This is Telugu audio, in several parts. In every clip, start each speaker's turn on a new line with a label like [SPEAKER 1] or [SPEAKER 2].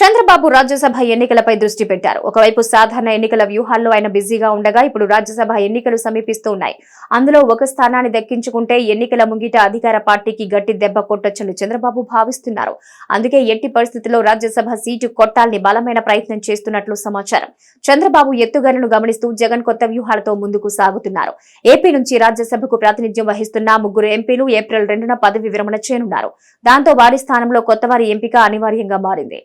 [SPEAKER 1] చంద్రబాబు రాజ్యసభ ఎన్నికలపై దృష్టి పెట్టారు. ఒకవైపు సాధారణ ఎన్నికల వ్యూహాల్లో ఆయన బిజీగా ఉండగా ఇప్పుడు రాజ్యసభ ఎన్నికలు సమీపిస్తున్నాయి. అందులో ఒక స్థానాన్ని దక్కించుకుంటే ఎన్నికల ముంగిట అధికార పార్టీకి గట్టి దెబ్బ కొట్టొచ్చని చంద్రబాబు భావిస్తున్నారు. అందుకే ఎట్టి పరిస్థితుల్లో రాజ్యసభ సీటు కొట్టాలని బలమైన ప్రయత్నం చేస్తున్నట్లు సమాచారం. చంద్రబాబు ఎత్తుగనను గమనిస్తూ జగన్ కొత్త వ్యూహాలతో ముందుకు సాగుతున్నారు. ఏపీ నుంచి రాజ్యసభకు ప్రాతినిధ్యం వహిస్తున్న ముగ్గురు ఎంపీలు ఏప్రిల్ రెండున పదవి విరమణ చేయనున్నారు. దాంతో వారి స్థానంలో కొత్త వారి ఎంపిక అనివార్యంగా మారింది.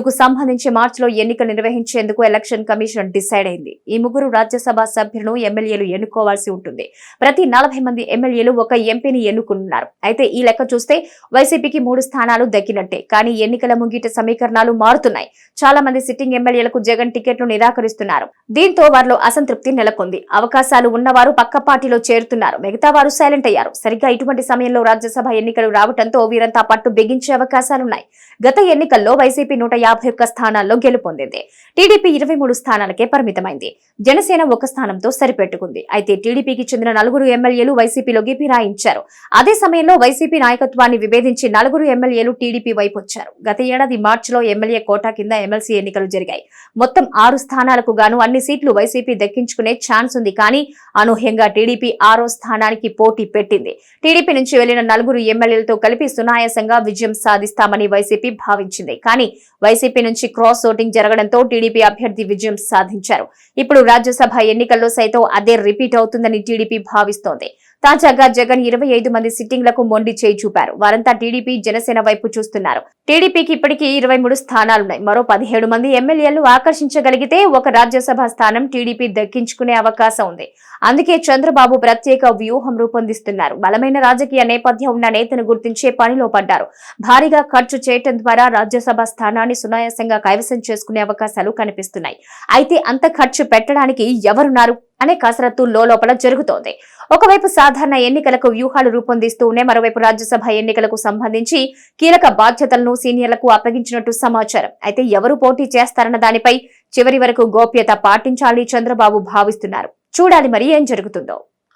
[SPEAKER 1] ఇందుకు సంబంధించి మార్చిలో ఎన్నికలు నిర్వహించేందుకు ఎలక్షన్ కమిషన్ డిసైడ్ అయింది. ఈ ముగ్గురు రాజ్యసభ సభ్యులను ఎమ్మెల్యేలు ఎన్నుకోవాల్సి ఉంటుంది. ప్రతి నలభై మంది ఎమ్మెల్యేలు ఒక ఎంపీని ఎన్నుకున్నారు. అయితే ఈ లెక్క చూస్తే వైసీపీకి మూడు స్థానాలు దక్కినట్టే. కానీ ఎన్నికల ముంగిట సమీకరణాలు మారుతున్నాయి. చాలా మంది సిట్టింగ్ ఎమ్మెల్యేలకు జగన్ టికెట్లు నిరాకరిస్తున్నారు. దీంతో వారిలో అసంతృప్తి నెలకొంది. అవకాశాలు ఉన్నవారు పక్క పార్టీలో చేరుతున్నారు. మిగతా వారు సైలెంట్ అయ్యారు. సరిగ్గా ఇటువంటి సమయంలో రాజ్యసభ ఎన్నికలు రావడంతో వీరంతా పట్టు బిగించే అవకాశాలున్నాయి. గత ఎన్నికల్లో వైసీపీ నూట యాభై ఒక్క స్థానాల్లో గెలుపొందింది టీడీపీ ఇరవై మూడు స్థానాలకే పరిమితమైంది. జనసేన ఒక స్థానంతో సరిపెట్టుకుంది. అయితే టీడీపీకి చెందిన నలుగురు ఎమ్మెల్యేలు వైసీపీలోకి ఫిరాయించారు అదే సమయంలో వైసీపీ నాయకత్వాన్ని విభేదించి నలుగురు ఎమ్మెల్యేలు టీడీపీ వైపు వచ్చారు. గత ఏడాది మార్చిలో ఎమ్మెల్యే కోటా కింద ఎమ్మెల్సీ ఎన్నికలు జరిగాయి. మొత్తం ఆరు స్థానాలకు గాను అన్ని సీట్లు వైసీపీ దక్కించుకునే ఛాన్స్ ఉంది. కానీ అనూహ్యంగా టీడీపీ ఆరో స్థానానికి పోటీ పెట్టింది. టీడీపీ నుంచి వెళ్ళిన నలుగురు ఎమ్మెల్యేలతో కలిపి సునాయాసంగా విజయం సాధిస్తామని వైసీపీ భావించింది. కానీ వైసీపీ నుంచి క్రాస్ ఓటింగ్ జరగడంతో టీడీపీ అభ్యర్థి విజయం సాధించారు. ఇప్పుడు రాజ్యసభ ఎన్నికల్లో సైతం అదే రిపీట్ అవుతుందని టీడీపీ భావిస్తోంది. తాజాగా జగన్ ఇరవై ఐదు మంది సిట్టింగ్లకు మొండి చేయి చూపారు. వారంతా టీడీపీ జనసేన వైపు చూస్తున్నారు. టీడీపీకి ఇప్పటికీ ఇరవై మూడు స్థానాలున్నాయి మరో పదిహేడు మంది ఎమ్మెల్యేలు ఆకర్షించగలిగితే ఒక రాజ్యసభ స్థానం టీడీపీ దక్కించుకునే అవకాశం ఉంది. అందుకే చంద్రబాబు ప్రత్యేక వ్యూహం రూపొందిస్తున్నారు. బలమైన రాజకీయ నేపథ్యం ఉన్న నేతను గుర్తించే పనిలో పడ్డారు. భారీగా ఖర్చు చేయటం ద్వారా రాజ్యసభ స్థానాన్ని సునాయాసంగా కైవసం చేసుకునే అవకాశాలు కనిపిస్తున్నాయి. అయితే అంత ఖర్చు పెట్టడానికి ఎవరున్నారు? అనే కసరత్తు లోపల జరుగుతోంది. ఒకవైపు సాధారణ ఎన్నికలకు వ్యూహాలు రూపొందిస్తూనే మరోవైపు రాజ్యసభ ఎన్నికలకు సంబంధించి కీలక బాధ్యతలను సీనియర్లకు అప్పగించినట్టు సమాచారం. అయితే ఎవరు పోటీ చేస్తారన్న దానిపై చివరి వరకు గోప్యత పాటించాలని చంద్రబాబు భావిస్తున్నారు. చూడాలి మరి ఏం జరుగుతుందో.